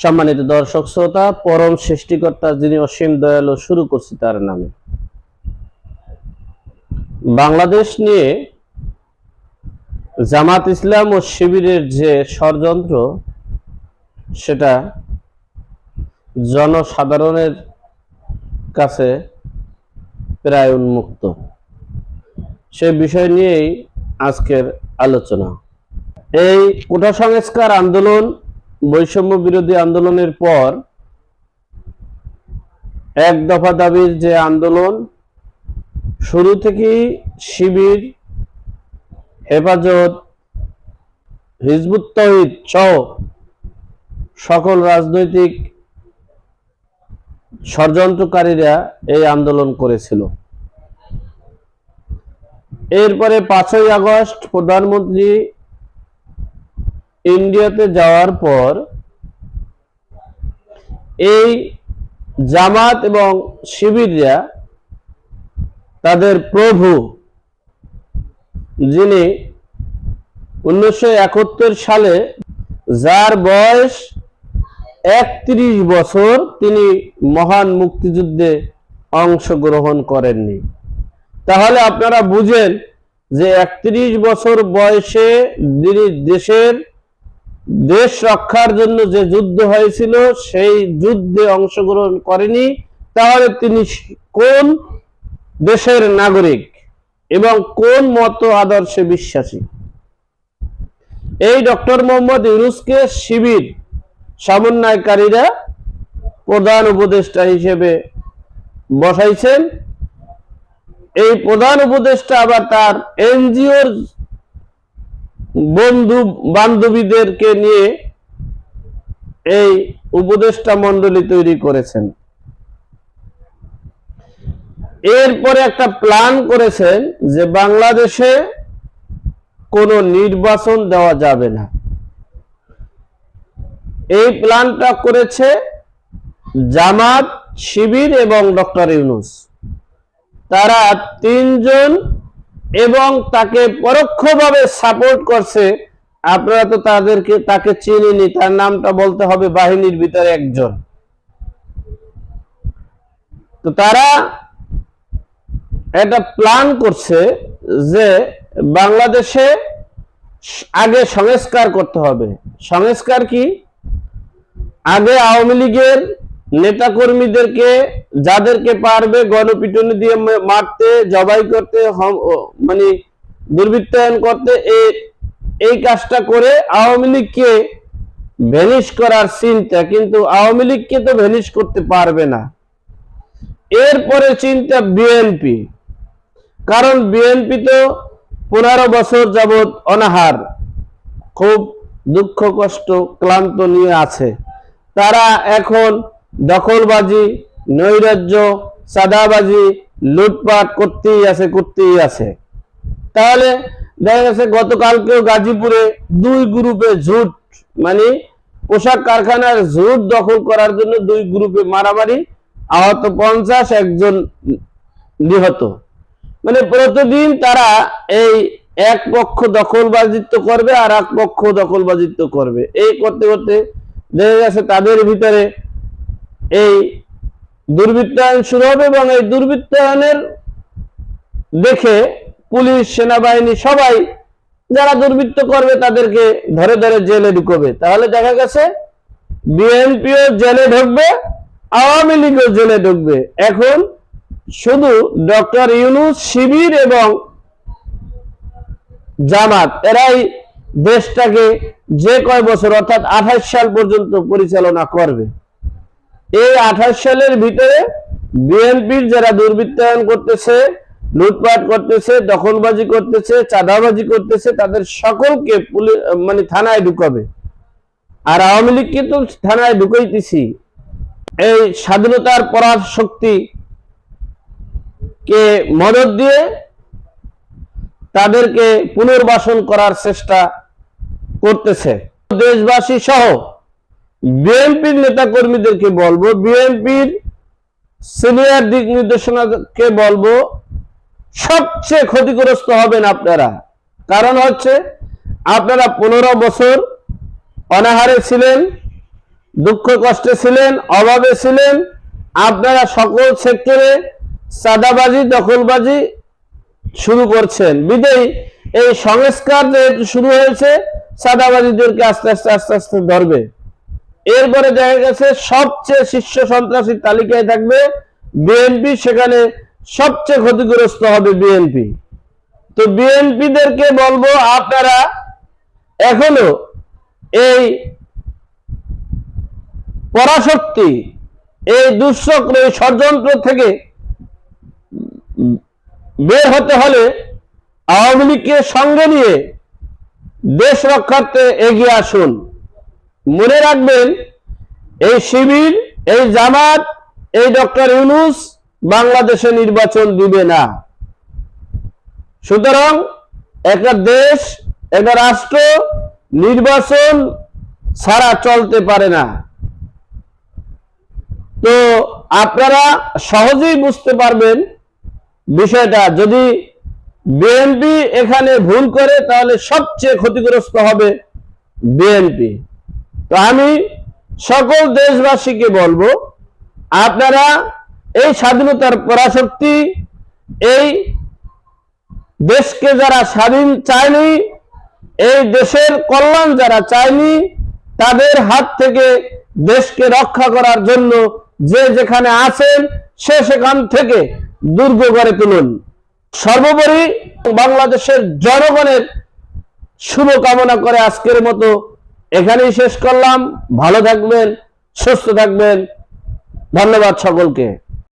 সম্মানিত দর্শক শ্রোতা, পরম সৃষ্টিকর্তা যিনি অসীম দয়ালু, শুরু করছি তার নামে। বাংলাদেশ নিয়ে জামাত ইসলাম ও শিবিরের যে ষড়যন্ত্র, সেটা জনসাধারণের কাছে প্রায় উন্মুক্ত। সে বিষয় নিয়েই আজকের আলোচনা। এই কোটা সংস্কার আন্দোলন বৈষম্য বিরোধী আন্দোলনের পর এক দফা দাবির যে আন্দোলন, শুরু থেকেই শিবির, হেফাজত, হিজবুত তহিদ সহ সকল রাজনৈতিক ষড়যন্ত্রকারীরা এই আন্দোলন করেছিল। এরপরে পাঁচই আগস্ট প্রধানমন্ত্রী ইন্ডিয়াতে যাওয়ার পর এই জামাত এবং শিবিররা তাদের প্রভু যিনি উনিশশো একাত্তর সালে যার বয়স একত্রিশ বছর, তিনি মহান মুক্তিযুদ্ধে অংশগ্রহণ করেননি। তাহলে আপনারা বুঝেন যে একত্রিশ বছর বয়সে যিনি দেশের দেশ রক্ষার জন্য যে যুদ্ধ হয়েছিল, সেই যুদ্ধে অংশগ্রহণ করেনি। তাহলে তিনি কোন দেশের নাগরিক এবং কোন মত আদর্শে বিশ্বাসী? এই ডক্টর মোহাম্মদ ইউনুসকে শিবির সমন্বয়কারীরা প্রধান উপদেষ্টা হিসেবে বসাইছেন। এই প্রধান উপদেষ্টা আবার তার এনজিওর বন্ধু বান্ধবীদেরকে নিয়ে এই উপদেষ্টা মন্ডলী তৈরি করেছেন। এরপরে একটা প্ল্যান করেছেন যে বাংলাদেশে কোনো নির্বাচন দেওয়া যাবে না। এই প্ল্যানটা করেছে জামাত, শিবির এবং ডক্টর ইউনুস। তারা তিনজন এবং তাকে পরোক্ষভাবে সাপোর্ট করছে, আপনারা তো তাদেরকে, তাকে চিনিনি তার নামটা বলতে হবে বাহিনীর ভিতরে একজন। তো তারা একটা প্ল্যান করছে যে বাংলাদেশে আগে সংস্কার করতে হবে। সংস্কার কি? আগে আওয়ামী লীগের নেতাকর্মীদেরকে, যাদেরকে পারবে গণপিটুনি দিয়ে মারতে, জবাই করতে মানে দুর্বৃত্তায়ন করতে এই কাজটা করে আওয়ামী লীগকে ভ্যানিশ করার চিন্তা, কিন্তু আওয়ামী লীগকে তো ভ্যানিশ করতে পারবে না। এরপরে চিন্তা বিএনপি। কারণ বিএনপি তো পনেরো বছর যাবৎ অনাহার, খুব দুঃখ, কষ্ট, ক্লান্ত নিয়ে আছে। তারা এখন দখলবাজি, নৈরাজ্য সাদাবাজি লুটপাট করতেই আছে করতেই আছে। তাহলে দেখা গেছে গতকালকেও গাজীপুরে দুই গ্রুপে ঝুট মানে পোশাক কারখানার ঝুট দখল করার জন্য দুই গ্রুপে মারামারি, আহত পঞ্চাশ, একজন নিহত। মানে প্রতিদিন তারা এই এক পক্ষ দখলবাজিত্ব করবে আর এক পক্ষ দখলবাজিত্ব করবে। এই করতে করতে দেখা গেছে তাদের ভিতরে এই দুর্বৃত্তায়ন শুরু হবে এবং এই দুর্বৃত্তায়নের দেখে পুলিশ, সেনাবাহিনী সবাই যারা দুর্বৃত্ত করবে তাদেরকে ধরে ধরে জেলে ঢুকবে। তাহলে দেখা গেছে বিএনপিও জেলে ঢুকবে, আওয়ামী লীগও জেলে ঢুকবে। এখন শুধু ডক্টর ইউনুস, শিবির এবং জামাত, এরাই দেশটাকে যে কয় বছর, অর্থাৎ আঠাশ সাল পর্যন্ত পরিচালনা করবে। এই আঠাশ সালের ভিতরে বিএনপির যারা দুর্বৃত্তায়ন করতেছে, লুটপাট করতেছে, দখলবাজি করতেছে, চাঁদাবাজি করতেছে, তাদের সকলকে মানে থানায় ঢুকাবে। আর আওয়ামী লীগকে তো থানায় ঢুকাইতেছি। এই স্বাধীনতার পরার শক্তি কে মদত দিয়ে তাদেরকে পুনর্বাসন করার চেষ্টা করতেছে। দেশবাসী সহ বিএনপির নেতা কর্মীদেরকে বলব, বিএনপির সিনিয়র দিক নির্দেশনাকে বলব, সবচেয়ে ক্ষতিগ্রস্ত হবেন আপনারা। কারণ হচ্ছে, আপনারা পনেরো বছর অনাহারে ছিলেন, দুঃখ কষ্টে ছিলেন, অভাবে ছিলেন, আপনারা সকল সেক্টরে সাদাবাজি দখলবাজি শুরু করছেন। বিদেই এই সংস্কার যেহেতু শুরু হয়েছে সাদাবাজিদেরকে আস্তে আস্তে আস্তে আস্তে ধরবে। এরপরে দেখা গেছে সবচেয়ে শীর্ষ সন্ত্রাসীর তালিকায় থাকবে বিএনপি, সেখানে সবচেয়ে ক্ষতিগ্রস্ত হবে বিএনপি। তো বিএনপিদেরকে বলব আপনারা এখনও এই পরাশক্তি, এই দুঃচক্র এই ষড়যন্ত্র থেকে বের হতে হলে আওয়ামী লীগকে সঙ্গে নিয়ে দেশ রক্ষার্থে এগিয়ে আসুন। মনে রাখবেন, এই শিবির, এই জামাত, এই ডক্টর ইউনুস বাংলাদেশে নির্বাচন দিবে না। সুতরাং একটা দেশ, একটা রাষ্ট্র নির্বাচন ছাড়া চলতে পারে না। তো আপনারা সহজেই বুঝতে পারবেন বিষয়টা, যদি বিএনপি এখানে ভুল করে, তাহলে সবচেয়ে ক্ষতিগ্রস্ত হবে বিএনপি। তো আমি সকল দেশবাসীকে বলব, আপনারা এই স্বাধীনতার পরাশক্তি, এই দেশকে যারা স্বাধীন চায়নি, এই দেশের কল্যাণ যারা চায়নি, তাদের হাত থেকে দেশকে রক্ষা করার জন্য যে যেখানে আছেন, সে সেখান থেকে দুর্গ গড়ে তুলুন। সর্বোপরি বাংলাদেশের জনগণের শুভ কামনা করে আজকের মতো এখানেই শেষ করলাম। ভালো থাকবেন সুস্থ থাকবেন। ধন্যবাদ সকলকে।